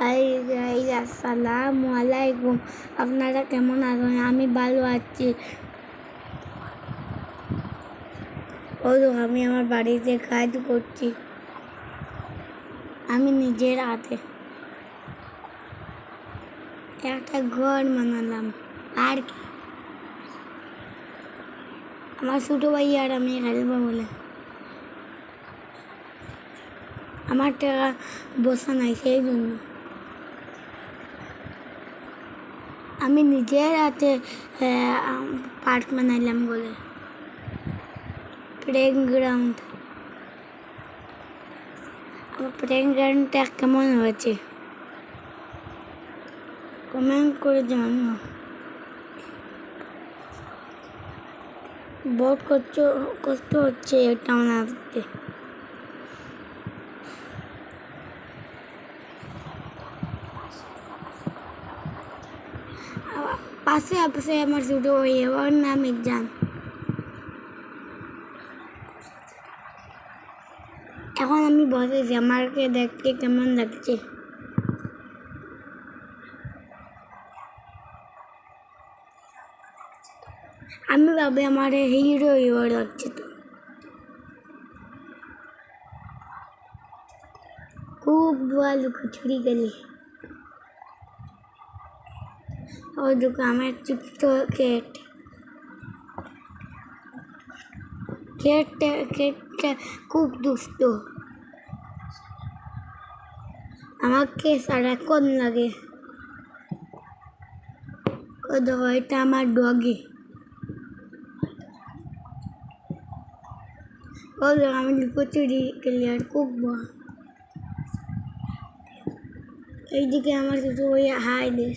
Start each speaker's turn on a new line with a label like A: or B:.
A: আসসালামু আলাইকুম। আপনারা কেমন আছেন? আমি ভালো আছি। ও আমি আমার বাড়িতে কাজ করছি। আমি নিজের হাতে একটা ঘর বানালাম। আর কি? আমার ছোটো ভাই আর আমি খেলব বলে। আমার টাকা বসা নাই, সেই জন্য। আমি নিজের হাতে পার্ক বানাইলাম বলে। Playground. আমার প্লে গ্রাউন্ডটা কেমন হয়েছে? কমেন্ট করে জানো বহুত কষ্ট কষ্ট হচ্ছে এটা বানাতে পাশে পাশে আমার ছোটো ভাই ওর নাম এক্সাম এখন আমি বসেছি আমাকে দেখতে কেমন লাগছে? আমি ভাবি আমার হিরো হিরো লাগছে তো। খুব ভালো লুকোচুরি গেলি। ও আমার ছোট্ট কেট কেটটা কেটটা খুব দুষ্ট। আমাকে সারাক্ষণ লাগে। ও দেখো এটা আমার ডগি। ও আমি লুকোচুরি খেলি আর খুব। এইদিকে আমার ছোটো ভাই হাই দেয়